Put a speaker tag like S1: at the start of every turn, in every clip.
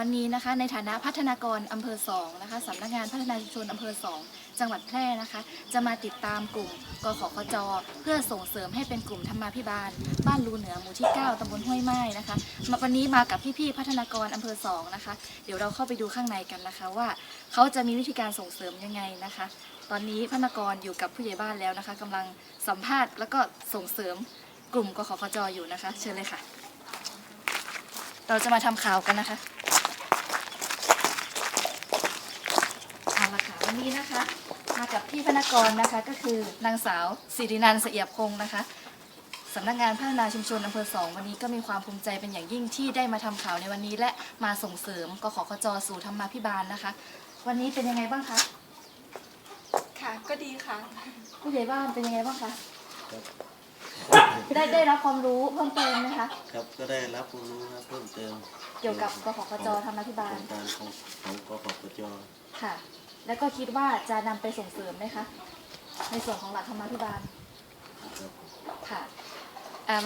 S1: วันนี้นะคะในฐานะพัฒนากรอำเภอ2นะคะสำนักงานพัฒนาชุมชนอำเภอ2จังหวัดแพร่นะคะ จะมาติดตามกลุ่มกขคจ เพื่อส่งเสริมให้เป็นกลุ่มธรรมาภิบาล บ้านรูเหนือหมู่ที่ 9ตำบลห้วยไม้นะคะมาวันนี้มากับพี่ๆพัฒนากรอำเภอ2นะคะ เดี๋ยวเราเข้าไปดูข้างในกันนะคะว่า เขาจะมีวิธีการส่งเสริมยังไงนะคะ ตอนนี้พัฒนากรอยู่กับผู้ใหญ่บ้านแล้วนะคะกำลังสัมภาษณ์แล้วก็ส่งเสริมกลุ่มกขคจอยู่นะคะ เชิญเลยค่ะ เราจะมาทำข่าวกันนะคะ เอาละค่ะวั นนี้นะคะ มากับพี่พนักกรนะคะก็คือนางสาวสิรินันท์เสียบคงนะคะสำนักงานพัฒนาชุมชนอำเภอสองวันนี้ก็มีความภูมิใจเป็นอย่างยิ่งที่ได้มาทำข่าวในวันนี้และมาส่งเสริมกขคจสู่ธรรมาภิบาลนะคะ วันนี้เป็นยังไงบ้างคะ
S2: ค่ะก็ดีค่ะ
S1: ผู้ใหญ่บ้านเป็นยังไงบ้างคะได้ได้รับความรู้เพิ่มเติมไหมคะ
S3: ครับก็ได้รับความรู้ครับเพิ่มเติม
S1: เกี่ยวกับกขคจธรรมาภิบา
S3: โค
S1: ล
S3: รงการของของกขปจ
S1: ค่ะ แล้วก็คิดว่าจะนำไปส่งเสริมไหมคะ ในส่วนของหลักธรรมาภิบาล
S3: ค่ะ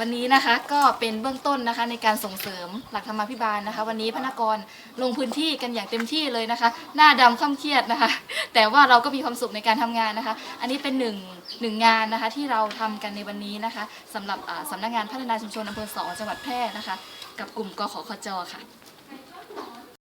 S1: วันนี้นะคะก็เป็นเบื้องต้นนะคะในการส่งเสริมหลักธรรมาภิบาลนะคะ วันนี้พนักกรลงพื้นที่กันอย่างเต็มที่เลยนะคะ หน้าดำข้ามเครียดนะคะ แต่ว่าเราก็มีความสุขในการทำงานนะคะ อันนี้เป็นหนึ่งหนึ่งงานนะคะที่เราทำกันในวันนี้นะคะสำหรับอ่าสำนักงานพัฒนาชุมชนอำเภอสองจังหวัดแพร่นะคะ กับกลุ่มกขคจค่ะ